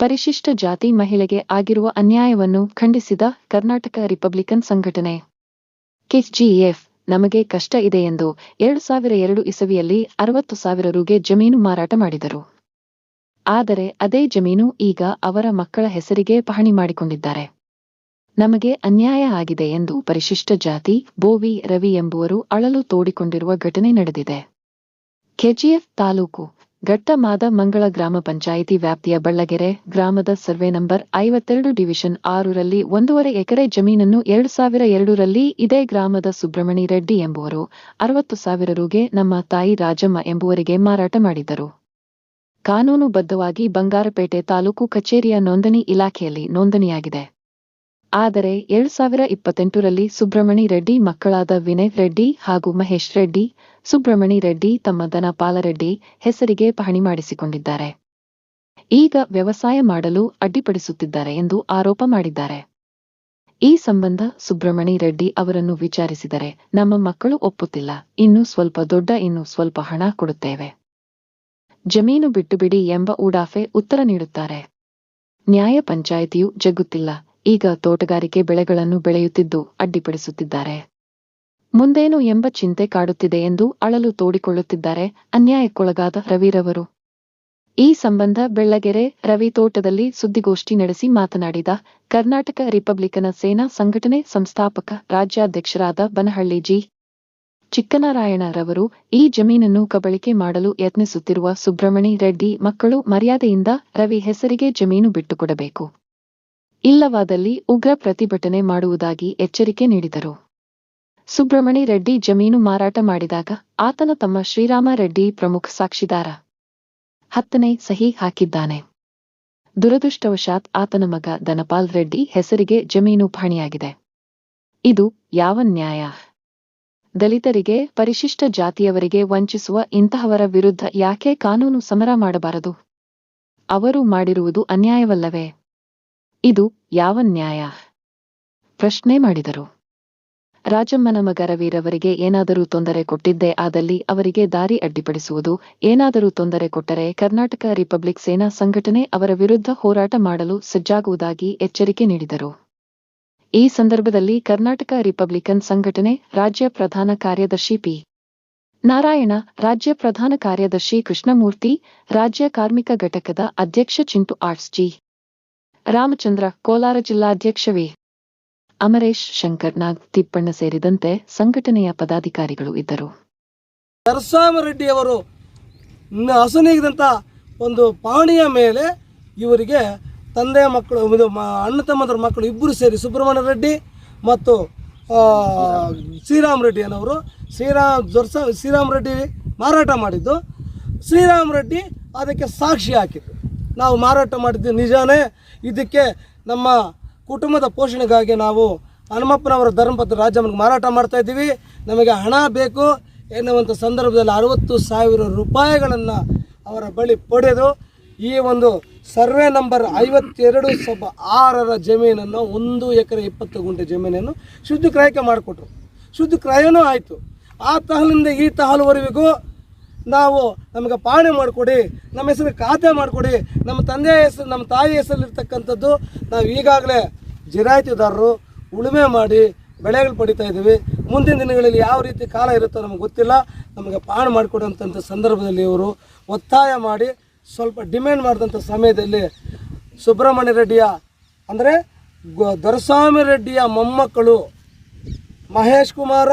ಪರಿಶಿಷ್ಟ ಜಾತಿ ಮಹಿಳೆಗೆ ಆಗಿರುವ ಅನ್ಯಾಯವನ್ನು ಖಂಡಿಸಿದ ಕರ್ನಾಟಕ ರಿಪಬ್ಲಿಕನ್ ಸಂಘಟನೆ. ಕೆಜಿಎಫ್ ನಮಗೆ ಕಷ್ಟ ಇದೆ ಎಂದು ಎರಡು ಸಾವಿರ ಎರಡು ಇಸವಿಯಲ್ಲಿ ಅರವತ್ತು ಸಾವಿರ ರುಗೆ ಜಮೀನು ಮಾರಾಟ ಮಾಡಿದರು. ಆದರೆ ಅದೇ ಜಮೀನು ಈಗ ಅವರ ಮಕ್ಕಳ ಹೆಸರಿಗೆ ಪಹಣಿ ಮಾಡಿಕೊಂಡಿದ್ದಾರೆ. ನಮಗೆ ಅನ್ಯಾಯ ಆಗಿದೆ ಎಂದು ಪರಿಶಿಷ್ಟ ಜಾತಿ ಬೋವಿ ರವಿ ಎಂಬುವರು ಅಳಲು ತೋಡಿಕೊಂಡಿರುವ ಘಟನೆ ನಡೆದಿದೆ. ಕೆಜಿಎಫ್ ತಾಲೂಕು ಘಟ್ಟಮಾದ ಮಂಗಳ ಗ್ರಾಮ ಪಂಚಾಯಿತಿ ವ್ಯಾಪ್ತಿಯ ಬಳ್ಳಗೆರೆ ಗ್ರಾಮದ ಸರ್ವೆ ನಂಬರ್ ಐವತ್ತೆರಡು ಡಿವಿಷನ್ ಆರರಲ್ಲಿ ಒಂದೂವರೆ ಎಕರೆ ಜಮೀನನ್ನು ಎರಡು ಸಾವಿರ ಎರಡರಲ್ಲಿ ಇದೇ ಗ್ರಾಮದ ಸುಬ್ರಹ್ಮಣಿ ರೆಡ್ಡಿ ಎಂಬುವರು, ಅರವತ್ತು ಸಾವಿರ ರುಗೆ ನಮ್ಮ ತಾಯಿ ರಾಜಮ್ಮ ಎಂಬುವರಿಗೆ ಮಾರಾಟ ಮಾಡಿದ್ದರು. ಕಾನೂನುಬದ್ಧವಾಗಿ ಬಂಗಾರಪೇಟೆ ತಾಲೂಕು ಕಚೇರಿಯ ನೋಂದಣಿ ಇಲಾಖೆಯಲ್ಲಿ ನೋಂದಣಿಯಾಗಿದೆ. ಆದರೆ ಎರಡ್ ಸಾವಿರ ಇಪ್ಪತ್ತೆಂಟರಲ್ಲಿ ಸುಬ್ರಮಣಿ ರೆಡ್ಡಿ ಮಕ್ಕಳಾದ ವಿನಯ್ ರೆಡ್ಡಿ ಹಾಗೂ ಮಹೇಶ್ ರೆಡ್ಡಿ, ಸುಬ್ರಹ್ಮಣಿ ರೆಡ್ಡಿ ತಮ್ಮ ದನ ಪಾಲರೆಡ್ಡಿ ಹೆಸರಿಗೆ ಪಹಣಿ ಮಾಡಿಸಿಕೊಂಡಿದ್ದಾರೆ. ಈಗ ವ್ಯವಸಾಯ ಮಾಡಲು ಅಡ್ಡಿಪಡಿಸುತ್ತಿದ್ದಾರೆ ಎಂದು ಆರೋಪ ಮಾಡಿದ್ದಾರೆ. ಈ ಸಂಬಂಧ ಸುಬ್ರಹ್ಮಣಿ ರೆಡ್ಡಿ ಅವರನ್ನು ವಿಚಾರಿಸಿದರೆ, ನಮ್ಮ ಮಕ್ಕಳು ಒಪ್ಪುತ್ತಿಲ್ಲ, ಇನ್ನು ಸ್ವಲ್ಪ ದೊಡ್ಡ, ಇನ್ನು ಸ್ವಲ್ಪ ಹಣ ಕೊಡುತ್ತೇವೆ. ಜಮೀನು ಬಿಟ್ಟುಬಿಡಿ ಎಂಬ ಉಡಾಫೆ ಉತ್ತರ ನೀಡುತ್ತಾರೆ. ನ್ಯಾಯ ಪಂಚಾಯಿತಿಯು ಜಗ್ಗುತ್ತಿಲ್ಲ ಈಗ ತೋಟಗಾರಿಕೆ ಬೆಳೆಗಳನ್ನು ಬೆಳೆಯುತ್ತಿದ್ದು ಅಡ್ಡಿಪಡಿಸುತ್ತಿದ್ದಾರೆ. ಮುಂದೇನು ಎಂಬ ಚಿಂತೆ ಕಾಡುತ್ತಿದೆ ಎಂದು ಅಳಲು ತೋಡಿಕೊಳ್ಳುತ್ತಿದ್ದಾರೆ ಅನ್ಯಾಯಕ್ಕೊಳಗಾದ ರವಿರವರು. ಈ ಸಂಬಂಧ ಬೆಳ್ಳಗೆರೆ ರವಿ ತೋಟದಲ್ಲಿ ಸುದ್ದಿಗೋಷ್ಠಿ ನಡೆಸಿ ಮಾತನಾಡಿದ ಕರ್ನಾಟಕ ರಿಪಬ್ಲಿಕನ ಸೇನಾ ಸಂಘಟನೆ ಸಂಸ್ಥಾಪಕ ರಾಜ್ಯಾಧ್ಯಕ್ಷರಾದ ಬನಹಳ್ಳಿ ಜಿ. ಚಿಕ್ಕನಾರಾಯಣರವರು ಈ ಜಮೀನನ್ನು ಕಬಳಿಕೆ ಮಾಡಲು ಯತ್ನಿಸುತ್ತಿರುವ ಸುಬ್ರಹ್ಮಣಿ ರೆಡ್ಡಿ ಮಕ್ಕಳು ಮರ್ಯಾದೆಯಿಂದ ರವಿ ಹೆಸರಿಗೆ ಜಮೀನು ಬಿಟ್ಟುಕೊಡಬೇಕು. ಇಲ್ಲವಾದಲ್ಲಿ ಉಗ್ರ ಪ್ರತಿಭಟನೆ ಮಾಡುವುದಾಗಿ ಎಚ್ಚರಿಕೆ ನೀಡಿದರು. ಸುಬ್ರಹ್ಮಣಿ ರೆಡ್ಡಿ ಜಮೀನು ಮಾರಾಟ ಮಾಡಿದಾಗ ಆತನ ತಮ್ಮ ಶ್ರೀರಾಮ ರೆಡ್ಡಿ ಪ್ರಮುಖ ಸಾಕ್ಷಿದಾರ. ಹತ್ತನೇ ಸಹಿ ಹಾಕಿದ್ದಾನೆ. ದುರದೃಷ್ಟವಶಾತ್ ಆತನ ಮಗ ಧನಪಾಲ್ ರೆಡ್ಡಿ ಹೆಸರಿಗೆ ಜಮೀನು ಪಾಣಿಯಾಗಿದೆ. ಇದು ಯಾವ ನ್ಯಾಯ? ದಲಿತರಿಗೆ, ಪರಿಶಿಷ್ಟ ಜಾತಿಯವರಿಗೆ ವಂಚಿಸುವ ಇಂತಹವರ ವಿರುದ್ಧ ಯಾಕೆ ಕಾನೂನು ಸಮರ ಮಾಡಬಾರದು? ಅವರು ಮಾಡಿರುವುದು ಅನ್ಯಾಯವಲ್ಲವೇ? ಇದು ಯಾವ ನ್ಯಾಯ? ಪ್ರಶ್ನೆ ಮಾಡಿದರು. ರಾಜಮ್ಮನ ಮಗ ಏನಾದರೂ ತೊಂದರೆ ಕೊಟ್ಟಿದ್ದೇ ಆದಲ್ಲಿ ಅವರಿಗೆ ದಾರಿ ಅಡ್ಡಿಪಡಿಸುವುದು, ಏನಾದರೂ ತೊಂದರೆ ಕೊಟ್ಟರೆ ಕರ್ನಾಟಕ ರಿಪಬ್ಲಿಕ್ ಸೇನಾ ಸಂಘಟನೆ ಅವರ ವಿರುದ್ಧ ಹೋರಾಟ ಮಾಡಲು ಸಜ್ಜಾಗುವುದಾಗಿ ಎಚ್ಚರಿಕೆ ನೀಡಿದರು. ಈ ಸಂದರ್ಭದಲ್ಲಿ ಕರ್ನಾಟಕ ರಿಪಬ್ಲಿಕನ್ ಸಂಘಟನೆ ರಾಜ್ಯ ಪ್ರಧಾನ ಕಾರ್ಯದರ್ಶಿ ಪಿ. ನಾರಾಯಣ, ರಾಜ್ಯ ಪ್ರಧಾನ ಕಾರ್ಯದರ್ಶಿ ಕೃಷ್ಣಮೂರ್ತಿ, ರಾಜ್ಯ ಕಾರ್ಮಿಕ ಘಟಕದ ಅಧ್ಯಕ್ಷ ಚಿಂಟು ಆರ್ಟ್ಸ್ ಜಿ. ರಾಮಚಂದ್ರ ಕೋಲಾರ ಜಿಲ್ಲಾಧ್ಯಕ್ಷ ವಿ ಅಮರೇಶ್ ಶಂಕರ್ ನಾಗ್ ತಿಪ್ಪಣ್ಣ ಸೇರಿದಂತೆ ಸಂಘಟನೆಯ ಪದಾಧಿಕಾರಿಗಳು ಇದ್ದರು. ನರಸಾಮರೆಡ್ಡಿಯವರು ಹಸುನೀಗಿದಂಥ ಒಂದು ಪಾಣಿಯ ಮೇಲೆ ಇವರಿಗೆ ತಂದೆ ಮಕ್ಕಳು ಅಣ್ಣ ತಮ್ಮದ್ರ ಮಕ್ಕಳು ಇಬ್ಬರು ಸೇರಿ ಸುಬ್ರಹ್ಮಣ್ಯ ರೆಡ್ಡಿ ಮತ್ತು ಶ್ರೀರಾಮ್ ರೆಡ್ಡಿ ಅನ್ನೋರು ಶ್ರೀರಾಮ್ ಜೊರ್ಸ, ಶ್ರೀರಾಮ್ ರೆಡ್ಡಿ ಮಾರಾಟ ಮಾಡಿದ್ದು. ಶ್ರೀರಾಮ್ ರೆಡ್ಡಿ ಅದಕ್ಕೆ ಸಾಕ್ಷಿ ಹಾಕಿದ್ದು ನಾವು ಮಾರಾಟ ಮಾಡಿದ್ದು ನಿಜಾನೇ ಇದಕ್ಕೆ ನಮ್ಮ ಕುಟುಂಬದ ಪೋಷಣೆಗಾಗಿ ನಾವು ಹನುಮಪ್ಪನವರ ಧರ್ಮಪತ್ರ ರಾಜ್ಯವನ್ನು ಮಾರಾಟ ಮಾಡ್ತಾ ಇದ್ದೀವಿ. ನಮಗೆ ಹಣ ಬೇಕು ಎನ್ನುವಂಥ ಸಂದರ್ಭದಲ್ಲಿ ಅರವತ್ತು ಸಾವಿರ ರೂಪಾಯಿಗಳನ್ನು ಅವರ ಬಳಿ ಪಡೆದು ಈ ಒಂದು ಸರ್ವೆ ನಂಬರ್ ಐವತ್ತೆರಡು ಸಬ್ ಆರರ ಜಮೀನನ್ನು ಒಂದು ಎಕರೆ ಇಪ್ಪತ್ತು ಗುಂಟೆ ಜಮೀನನ್ನು ಶುದ್ಧ ಕ್ರಯಕ್ಕೆ ಮಾಡಿಕೊಟ್ರು. ಶುದ್ಧ ಕ್ರಯನೂ ಆಯಿತು. ಆ ತಹಲಿಂದ ಈ ತಹಲುವರೆಗೂ ನಾವು ನಮಗೆ ಪಾಣಿ ಮಾಡಿಕೊಡಿ, ನಮ್ಮ ಹೆಸರು ಖಾತೆ ಮಾಡಿಕೊಡಿ, ನಮ್ಮ ತಂದೆ ಹೆಸರು, ನಮ್ಮ ತಾಯಿ ಹೆಸರಲ್ಲಿರ್ತಕ್ಕಂಥದ್ದು ನಾವು ಈಗಾಗಲೇ ಜಿರಾಯಿತಿದಾರರು ಉಳುಮೆ ಮಾಡಿ ಬೆಳೆಗಳು ಪಡಿತಾ ಇದ್ದೀವಿ. ಮುಂದಿನ ದಿನಗಳಲ್ಲಿ ಯಾವ ರೀತಿ ಕಾಲ ಇರುತ್ತೋ ನಮಗೆ ಗೊತ್ತಿಲ್ಲ. ನಮಗೆ ಪಾಣಿ ಮಾಡಿಕೊಡುವಂಥ ಸಂದರ್ಭದಲ್ಲಿ ಇವರು ಒತ್ತಾಯ ಮಾಡಿ ಸ್ವಲ್ಪ ಡಿಮ್ಯಾಂಡ್ ಮಾಡಿದಂಥ ಸಮಯದಲ್ಲಿ ಸುಬ್ರಹ್ಮಣ್ಯ ರೆಡ್ಡಿಯ ಅಂದರೆ ದೊರಸ್ವಾಮಿ ರೆಡ್ಡಿಯ ಮೊಮ್ಮಕ್ಕಳು ಮಹೇಶ್ ಕುಮಾರ,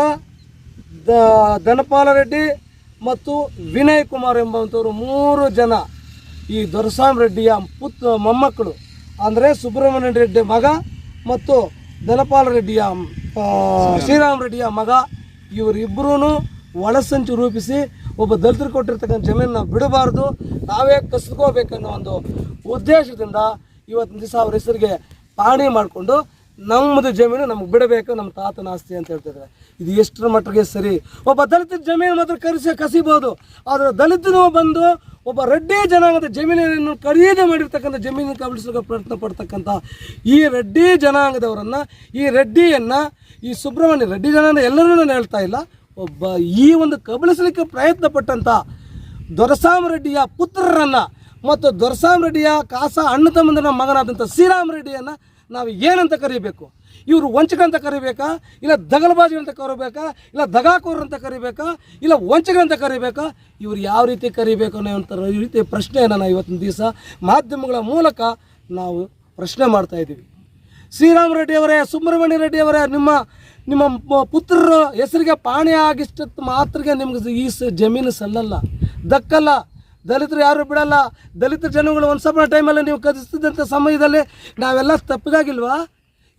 ದ ಧನಪಾಲ ರೆಡ್ಡಿ ಮತ್ತು ವಿನಯ್ ಕುಮಾರ್ ಎಂಬಂಥವರು ಮೂರು ಜನ ಈ ದೊರಸಾಮ್ ರೆಡ್ಡಿಯ ಪುತ್ ಮೊಮ್ಮಕ್ಕಳು. ಅಂದರೆ ಸುಬ್ರಹ್ಮಣ್ಯ ರೆಡ್ಡಿ ಮಗ ಮತ್ತು ದನಪಾಲ ರೆಡ್ಡಿಯ ಶ್ರೀರಾಮ್ ರೆಡ್ಡಿಯ ಮಗ. ಇವರಿಬ್ಬರೂ ಒಳಸಂಚು ರೂಪಿಸಿ ಒಬ್ಬ ದಲಿತರು ಕೊಟ್ಟಿರ್ತಕ್ಕಂಥ ಜಮೀನನ್ನ ಬಿಡಬಾರ್ದು. ನಾವೇ ಕಸ್ಕೋಬೇಕನ್ನೋ ಒಂದು ಉದ್ದೇಶದಿಂದ ಇವತ್ತಿನ ದಿವಸ ಅವ್ರ ಹೆಸರಿಗೆ ಪಾಣಿ ಮಾಡಿಕೊಂಡು ನಮ್ಮದು ಜಮೀನು ನಮ್ಗೆ ಬಿಡಬೇಕು ನಮ್ಮ ತಾತನ ಆಸ್ತಿ ಅಂತ ಹೇಳ್ತಿದ್ದಾರೆ ಇದು ಎಷ್ಟರ ಮಟ್ಟಿಗೆ ಸರಿ? ಒಬ್ಬ ದಲಿತ ಜಮೀನು ಮಾತ್ರ ಕರೆಸಿ ಕಸಿಬೋದು. ಆದರೆ ದಲಿತನು ಬಂದು ಒಬ್ಬ ರೆಡ್ಡಿ ಜನಾಂಗದ ಜಮೀನನ್ನು ಖರೀದಿ ಮಾಡಿರ್ತಕ್ಕಂಥ ಜಮೀನು ಕಬಳಿಸಲು ಪ್ರಯತ್ನ ಪಡ್ತಕ್ಕಂಥ ಈ ರೆಡ್ಡಿ ಜನಾಂಗದವರನ್ನು, ಈ ರೆಡ್ಡಿಯನ್ನು, ಈ ಸುಬ್ರಹ್ಮಣ್ಯ ರೆಡ್ಡಿ ಜನಾಂಗ ಎಲ್ಲರೂ ನಾನು ಹೇಳ್ತಾ ಇಲ್ಲ, ಒಬ್ಬ ಈ ಒಂದು ಕಬಳಿಸಲಿಕ್ಕೆ ಪ್ರಯತ್ನ ಪಟ್ಟಂಥ ದೊರಸಾಮರೆಡ್ಡಿಯ ಪುತ್ರರನ್ನು ಮತ್ತು ದೊರಸಾಮ್ ರೆಡ್ಡಿಯ ಕಾಸ ಅಣ್ಣ ತಮ್ಮಂದನ ಮಗನಾದಂಥ ಶ್ರೀರಾಮ್ ರೆಡ್ಡಿಯನ್ನು ನಾವು ಏನಂತ ಕರಿಬೇಕು? ಇವರು ವಂಚಕ ಅಂತ ಕರಿಬೇಕಾ? ಇಲ್ಲ ದಗಲಬಾಜಿ ಅಂತ ಕರಿಬೇಕಾ? ಇಲ್ಲ ದಗಾಕೋರ್ ಅಂತ ಕರಿಬೇಕಾ? ಇಲ್ಲ ವಂಚಕ ಅಂತ ಕರಿಬೇಕಾ? ಇವ್ರು ಯಾವ ರೀತಿ ಕರಿಬೇಕು ಅನ್ನೋ ರೀತಿ ಪ್ರಶ್ನೆಯನ್ನು ನಾವು ಇವತ್ತಿನ ದಿವಸ ಮಾಧ್ಯಮಗಳ ಮೂಲಕ ನಾವು ಪ್ರಶ್ನೆ ಮಾಡ್ತಾ ಇದ್ದೀವಿ. ಶ್ರೀರಾಮ್ ರೆಡ್ಡಿ ಅವರೇ, ಸುಬ್ರಹ್ಮಣ್ಯ ರೆಡ್ಡಿ ಅವರೇ, ನಿಮ್ಮ ನಿಮ್ಮ ಪುತ್ರರ ಹೆಸರಿಗೆ ಪಾಣಿ ಆಗಿಷ್ಟು ಮಾತ್ರಗೆ ನಿಮ್ಗೆ ಈ ಜಮೀನು ಸಲ್ಲಲ್ಲ. ದಕ್ಕಲ್ಲ. ದಲಿತರು ಯಾರು ಬಿಡಲ್ಲ. ದಲಿತ ಜನಗಳು ಒಂದು ಸಮಯ ಟೈಮಲ್ಲಿ ನೀವು ಕಸಿಸ್ತಿದ್ದಂಥ ಸಮಯದಲ್ಲಿ ನಾವೆಲ್ಲ ತಪ್ಪಿದಾಗಿಲ್ವಾ?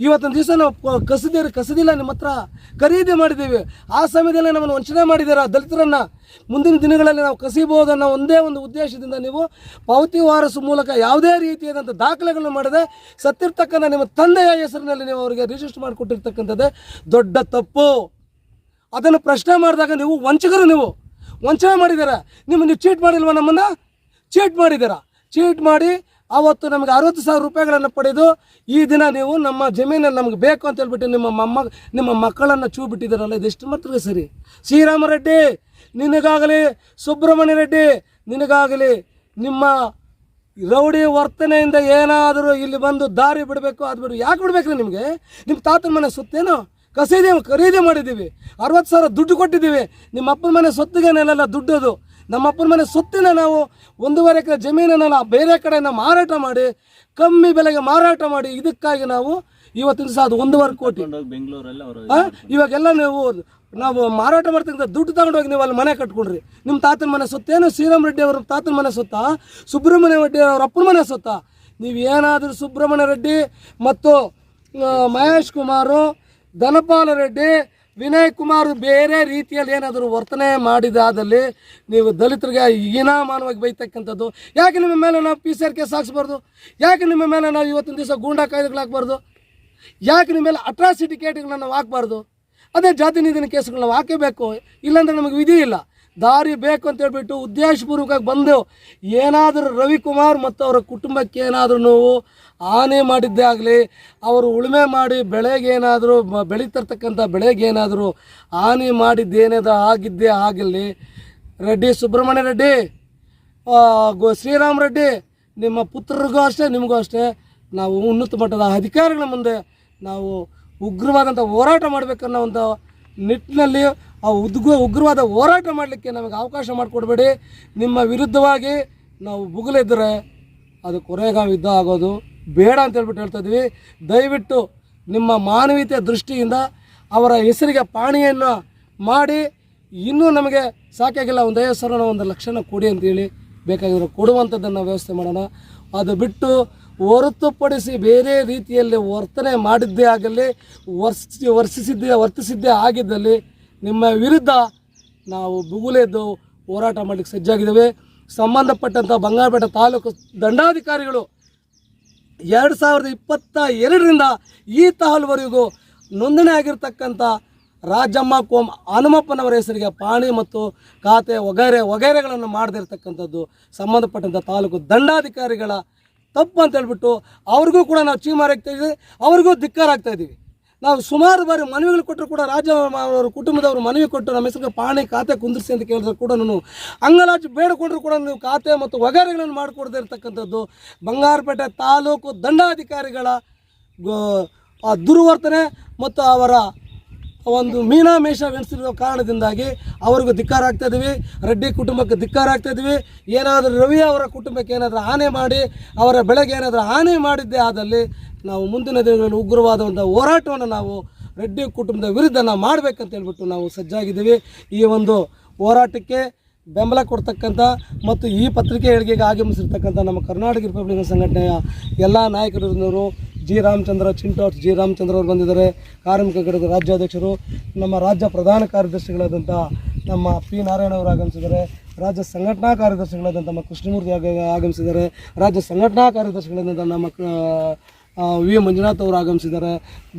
ಇವತ್ತಿನ ದಿವಸ ನಾವು ಕಸಿದೇರಿ ಕಸಿದಿಲ್ಲ, ನಿಮ್ಮ ಹತ್ರ ಖರೀದಿ ಮಾಡಿದ್ದೀವಿ. ಆ ಸಮಯದಲ್ಲಿ ನಮ್ಮನ್ನು ವಂಚನೆ ಮಾಡಿದ್ದೀರಾ ದಲಿತರನ್ನು? ಮುಂದಿನ ದಿನಗಳಲ್ಲಿ ನಾವು ಕಸಿಬಹುದು ಅನ್ನೋ ಒಂದೇ ಒಂದು ಉದ್ದೇಶದಿಂದ ನೀವು ಪಾವತಿ ವಾರಸು ಮೂಲಕ ಯಾವುದೇ ರೀತಿಯಾದಂಥ ದಾಖಲೆಗಳನ್ನು ಮಾಡದೆ, ಸತ್ತಿರ್ತಕ್ಕಂಥ ನಿಮ್ಮ ತಂದೆಯ ಹೆಸರಿನಲ್ಲಿ ನೀವು ಅವರಿಗೆ ರಿಜಿಸ್ಟರ್ ಮಾಡಿಕೊಟ್ಟಿರ್ತಕ್ಕಂಥದ್ದೇ ದೊಡ್ಡ ತಪ್ಪು. ಅದನ್ನು ಪ್ರಶ್ನೆ ಮಾಡಿದಾಗ ನೀವು ವಂಚಕರು ನೀವು. ವಂಚನೆ ಮಾಡಿದ್ದಾರೆ ನಿಮ್ಮ ನೀವು ಚೀಟ್ ಮಾಡಿಲ್ವ ನಮ್ಮನ್ನು? ಚೀಟ್ ಮಾಡಿದ್ದೀರ ಚೀಟ್ ಮಾಡಿ ಆವತ್ತು ನಮಗೆ ಅರವತ್ತು ಸಾವಿರ ರೂಪಾಯಿಗಳನ್ನು ಪಡೆದು ಈ ದಿನ ನೀವು ನಮ್ಮ ಜಮೀನಲ್ಲಿ ನಮಗೆ ಬೇಕು ಅಂತ ಹೇಳ್ಬಿಟ್ಟು ನಿಮ್ಮ ಮೊಮ್ಮ, ನಿಮ್ಮ ಮಕ್ಕಳನ್ನು ಚೂ ಬಿಟ್ಟಿದ್ದೀರಲ್ಲ ಇದೆಷ್ಟು ಮಾತ್ರ ಸರಿ? ಶ್ರೀರಾಮರೆಡ್ಡಿ ನಿನಗಾಗಲಿ, ಸುಬ್ರಹ್ಮಣ್ಯ ರೆಡ್ಡಿ, ನಿನಗಾಗಲಿ, ನಿಮ್ಮ ರೌಡಿ ವರ್ತನೆಯಿಂದ ಏನಾದರೂ ಇಲ್ಲಿ ಬಂದು ದಾರಿ ಬಿಡಬೇಕು, ಅದು ಬಿಡು ಯಾಕೆ ಬಿಡ್ಬೇಕು ನಿಮಗೆ? ನಿಮ್ಮ ತಾತನ ಮನೆ ಸೊತ್ತೇನು? ಕಸೀದಿ ಖರೀದಿ ಮಾಡಿದ್ದೀವಿ. ಅರವತ್ತು ಸಾವಿರ ದುಡ್ಡು ಕೊಟ್ಟಿದ್ದೀವಿ. ನಿಮ್ಮ ಅಪ್ಪನ ಮನೆ ಸೊತ್ತಿಗೆನೆಲ್ಲ ದುಡ್ಡು ಅದು. ನಮ್ಮ ಅಪ್ಪನ ಮನೆ ಸೊತ್ತಿನ ನಾವು ಒಂದೂವರೆ ಎಕರೆ ಜಮೀನನ್ನೆಲ್ಲ ಬೇರೆ ಕಡೆಯನ್ನು ಮಾರಾಟ ಮಾಡಿ ಕಮ್ಮಿ ಬೆಲೆಗೆ ಮಾರಾಟ ಮಾಡಿ ಇದಕ್ಕಾಗಿ ನಾವು ಇವತ್ತಿನ ದಿವಸ ಅದು ಒಂದೂವರೆ ಕೋಟಿ. ಬೆಂಗಳೂರಲ್ಲಿ ಇವಾಗೆಲ್ಲ ನೀವು ನಾವು ಮಾರಾಟ ಮಾಡ್ತಕ್ಕಂಥ ದುಡ್ಡು ತಗೊಂಡೋಗಿ ನೀವು ಅಲ್ಲಿ ಮನೆ ಕಟ್ಕೊಂಡ್ರಿ. ನಿಮ್ಮ ತಾತನ ಮನೆ ಸೊತ್ತೇನು ಶ್ರೀರಾಮ್ ರೆಡ್ಡಿ ಅವ್ರ ತಾತನ ಮನೆ ಸುತ್ತ? ಸುಬ್ರಹ್ಮಣ್ಯ ರೆಡ್ಡಿ ಅವ್ರ ಅಪ್ಪನ ಮನೆ ಸುತ್ತ? ನೀವು ಏನಾದರೂ ಸುಬ್ರಹ್ಮಣ್ಯ ರೆಡ್ಡಿ ಮತ್ತು ಮಹೇಶ್ ಕುಮಾರು ಧನಪಾಲ ರೆಡ್ಡಿ, ವಿನಯ್ ಕುಮಾರ್ ಬೇರೆ ರೀತಿಯಲ್ಲಿ ಏನಾದರೂ ವರ್ತನೆ ಮಾಡಿದಾದಲ್ಲಿ ನೀವು ದಲಿತರಿಗೆ ಹೀನಾಮಾನವಾಗಿ ಬೈತಕ್ಕಂಥದ್ದು, ಯಾಕೆ ನಿಮ್ಮ ಮೇಲೆ ನಾವು ಪಿ ಸಿ ಆರ್ ಕೇಸ್ ಹಾಕ್ಸ್ಬಾರ್ದು? ಯಾಕೆ ನಿಮ್ಮ ಮೇಲೆ ನಾವು ಇವತ್ತಿನ ದಿವಸ ಗೂಂಡಾ ಕಾಯ್ದೆಗಳು ಹಾಕ್ಬಾರ್ದು? ಯಾಕೆ ನಿಮ್ಮ ಮೇಲೆ ಅಟ್ರಾಸಿಟಿ ಕೇಟ್ಗಳನ್ನ ನಾವು ಹಾಕ್ಬಾರ್ದು? ಅದೇ ಜಾತಿ ನಿಧಿನ ಕೇಸ್ಗಳನ್ನ ನಾವು ಹಾಕೇಬೇಕು, ಇಲ್ಲಾಂದ್ರೆ ನಮಗೆ ವಿಧಿ ಇಲ್ಲ. ದಾರಿ ಬೇಕು ಅಂತ ಹೇಳ್ಬಿಟ್ಟು ಉದ್ದೇಶಪೂರ್ವಕವಾಗಿ ಬಂದೆವು ಏನಾದರೂ ರವಿಕುಮಾರ್ ಮತ್ತು ಅವರ ಕುಟುಂಬಕ್ಕೆ ಏನಾದರೂ ನೋವು ಹಾನಿ ಮಾಡಿದ್ದೇ ಆಗಲಿ, ಅವರು ಉಳುಮೆ ಮಾಡಿ ಬೆಳೆಗೆ ಏನಾದರೂ ಬೆಳೀತಿರ್ತಕ್ಕಂಥ ಬೆಳೆಗೆ ಏನಾದರೂ ಹಾನಿ ಮಾಡಿದ್ದೇನಾದರೂ ಆಗಿದ್ದೇ ಆಗಲಿ, ರೆಡ್ಡಿ, ಸುಬ್ರಹ್ಮಣ್ಯ ರೆಡ್ಡಿ ಗೋ ಶ್ರೀರಾಮ್ ರೆಡ್ಡಿ, ನಿಮ್ಮ ಪುತ್ರರಿಗೂ ಅಷ್ಟೇ, ನಿಮಗೂ ಅಷ್ಟೇ, ನಾವು ಉನ್ನತ ಮಟ್ಟದ ಅಧಿಕಾರಿಗಳ ಮುಂದೆ ನಾವು ಉಗ್ರವಾದಂಥ ಹೋರಾಟ ಮಾಡಬೇಕನ್ನೋ ಒಂದು ನಿಟ್ಟಿನಲ್ಲಿ ಆ ಉದ್ಗು ಉಗ್ರವಾದ ಹೋರಾಟ ಮಾಡಲಿಕ್ಕೆ ನಮಗೆ ಅವಕಾಶ ಮಾಡಿಕೊಡ್ಬೇಡಿ. ನಿಮ್ಮ ವಿರುದ್ಧವಾಗಿ ನಾವು ಬುಗುಲಿದ್ದರೆ ಅದು ಕೊರೆಗಾಂವ್ ಯುದ್ಧ ಆಗೋದು. ಬೇಡ ಅಂತ ಹೇಳ್ಬಿಟ್ಟು ಹೇಳ್ತಾ ದಯವಿಟ್ಟು ನಿಮ್ಮ ಮಾನವೀಯತೆಯ ದೃಷ್ಟಿಯಿಂದ ಅವರ ಹೆಸರಿಗೆ ಪಾಣಿಯನ್ನು ಮಾಡಿ, ಇನ್ನೂ ನಮಗೆ ಸಾಕಾಗಿಲ್ಲ ಒಂದು ಐವತ್ತು ಸಾವಿರ ಒಂದು ಲಕ್ಷನ ಕೊಡಿ ಅಂತೇಳಿ ಬೇಕಾಗಿರೋ ಕೊಡುವಂಥದ್ದನ್ನು ವ್ಯವಸ್ಥೆ ಮಾಡೋಣ. ಅದು ಬಿಟ್ಟು ಹೊರತುಪಡಿಸಿ ಬೇರೆ ರೀತಿಯಲ್ಲಿ ವರ್ತನೆ ಮಾಡಿದ್ದೇ ಆಗಲಿ, ವರ್ಸ್ ವರ್ತಿಸಿದ್ದೇ ವರ್ತಿಸಿದ್ದೇ ಆಗಿದ್ದಲ್ಲಿ ನಿಮ್ಮ ವಿರುದ್ಧ ನಾವು ಬುಗುಲೆದ್ದು ಹೋರಾಟ ಮಾಡಲಿಕ್ಕೆ ಸಜ್ಜಾಗಿದ್ದೇವೆ. ಸಂಬಂಧಪಟ್ಟಂಥ ಬಂಗಾರಪೇಟೆ ತಾಲೂಕು ದಂಡಾಧಿಕಾರಿಗಳು ಎರಡು ಸಾವಿರದ ಇಪ್ಪತ್ತ ಎರಡರಿಂದ ಈ ತಹಲ್ವರೆಗೂ ನೋಂದಣಿ ಆಗಿರ್ತಕ್ಕಂಥ ರಾಜಮ್ಮ ಕೋಮ್ ಹನುಮಪ್ಪನವರ ಹೆಸರಿಗೆ ಪಾಣಿ ಮತ್ತು ಖಾತೆ ವಗೈರೆ ವಗೈರೆಗಳನ್ನು ಮಾಡದಿರ್ತಕ್ಕಂಥದ್ದು ಸಂಬಂಧಪಟ್ಟಂಥ ತಾಲೂಕು ದಂಡಾಧಿಕಾರಿಗಳ ತಪ್ಪು ಅಂತ ಹೇಳ್ಬಿಟ್ಟು ಅವ್ರಿಗೂ ಕೂಡ ನಾವು ಆಗ್ತಾ ಇದ್ದೀವಿ. ಅವ್ರಿಗೂ ಧಿಕ್ಕಾರ ನಾವು ಸುಮಾರು ಬಾರಿ ಮನವಿಗಳು ಕೊಟ್ಟರು ಕೂಡ ರಾಜ ಅವರ ಕುಟುಂಬದವರು ಮನವಿ ಕೊಟ್ಟು ನಮ್ಮ ಹೆಸರು ಪಾಣಿ ಖಾತೆ ಕುಂದಿರಿಸಿ ಅಂತ ಕೇಳಿದ್ರು ಕೂಡ ನಾನು. ಅಂಗಲಾಚು ಬೇಡಿಕೊಂಡ್ರು ಕೂಡ ನೀವು ಖಾತೆ ಮತ್ತು ವಗೈರೆಗಳನ್ನು ಮಾಡಿಕೊಡದೇ ಇರತಕ್ಕಂಥದ್ದು. ಬಂಗಾರಪೇಟೆ ತಾಲೂಕು ದಂಡಾಧಿಕಾರಿಗಳ ದುರ್ವರ್ತನೆ ಮತ್ತು ಅವರ ಒಂದು ಮೀನಾಮೇಷವೆನಿಸಿರುವ ಕಾರಣದಿಂದಾಗಿ ಅವ್ರಿಗೂ ಧಿಕ್ಕಾರ ಆಗ್ತಾ ಇದೀವಿ. ರೆಡ್ಡಿ ಕುಟುಂಬಕ್ಕೆ ಧಿಕ್ಕಾರ ಆಗ್ತಾ ಇದೀವಿ. ಏನಾದರೂ ರವಿ ಅವರ ಕುಟುಂಬಕ್ಕೆ ಏನಾದರೂ ಆನೆ ಮಾಡಿ, ಅವರ ಬೆಳೆಗೆ ಏನಾದರೂ ಹಾನಿ ಮಾಡಿದ್ದೇ ಆದಲ್ಲಿ ನಾವು ಮುಂದಿನ ದಿನಗಳಲ್ಲಿ ಉಗ್ರವಾದಂಥ ಹೋರಾಟವನ್ನು ನಾವು ರೆಡ್ಡಿ ಕುಟುಂಬದ ವಿರುದ್ಧ ನಾವು ಮಾಡಬೇಕಂತ ಹೇಳ್ಬಿಟ್ಟು ನಾವು ಸಜ್ಜಾಗಿದ್ದೀವಿ. ಈ ಒಂದು ಹೋರಾಟಕ್ಕೆ ಬೆಂಬಲ ಕೊಡ್ತಕ್ಕಂಥ ಮತ್ತು ಈ ಪತ್ರಿಕೆ ಹೇಳಿಕೆಗೆ ಆಗಮಿಸಿರ್ತಕ್ಕಂಥ ನಮ್ಮ ಕರ್ನಾಟಕ ರಿಪಬ್ಲಿಕನ್ ಸಂಘಟನೆಯ ಎಲ್ಲ ನಾಯಕರು ಜಿ ರಾಮಚಂದ್ರ ಚಿಂಟೋಟ್, ಜಿ ರಾಮಚಂದ್ರ ಅವರು ಬಂದಿದ್ದಾರೆ. ಕಾರ್ಮಿಕ ಘಟಕದ ರಾಜ್ಯಾಧ್ಯಕ್ಷರು, ನಮ್ಮ ರಾಜ್ಯ ಪ್ರಧಾನ ಕಾರ್ಯದರ್ಶಿಗಳಾದಂಥ ನಮ್ಮ ಪಿ ನಾರಾಯಣ ಅವರು ಆಗಮಿಸಿದ್ದಾರೆ. ರಾಜ್ಯ ಸಂಘಟನಾ ಕಾರ್ಯದರ್ಶಿಗಳಾದಂಥ ನಮ್ಮ ಕೃಷ್ಣಮೂರ್ತಿ ಆಗ ಆಗಮಿಸಿದ್ದಾರೆ. ರಾಜ್ಯ ಸಂಘಟನಾ ಕಾರ್ಯದರ್ಶಿಗಳಾದಂಥ ನಮ್ಮ ವಿ ಮಂಜುನಾಥ್ ಅವರು ಆಗಮಿಸಿದ್ದಾರೆ.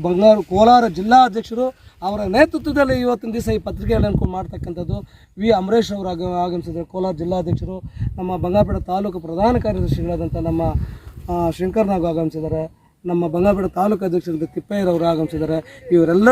ಬಂಗಾರ ಕೋಲಾರ ಜಿಲ್ಲಾ ಅಧ್ಯಕ್ಷರು ಅವರ ನೇತೃತ್ವದಲ್ಲಿ ಇವತ್ತಿನ ದಿವಸ ಈ ಪತ್ರಿಕೆಯನ್ನು ಮಾಡ್ತಕ್ಕಂಥದ್ದು ವಿ ಅಮರೇಶ್ ಅವರು ಆಗ ಆಗಮಿಸಿದ್ದಾರೆ. ಕೋಲಾರ ಜಿಲ್ಲಾಧ್ಯಕ್ಷರು ನಮ್ಮ ಬಂಗಾರಪೇಟೆ ತಾಲೂಕು ಪ್ರಧಾನ ಕಾರ್ಯದರ್ಶಿಗಳಾದಂಥ ನಮ್ಮ ಶಂಕರ್ನಾಗ್ ಶಂಕರ್ ನಾಗ್ ಆಗಮಿಸಿದ್ದಾರೆ. ನಮ್ಮ ಬಂಗಾರಪೇಟೆ ತಾಲೂಕು ಅಧ್ಯಕ್ಷರಾದ ತಿಪ್ಪಯ್ಯರವರು ಆಗಮಿಸಿದ್ದಾರೆ. ಇವರೆಲ್ಲರ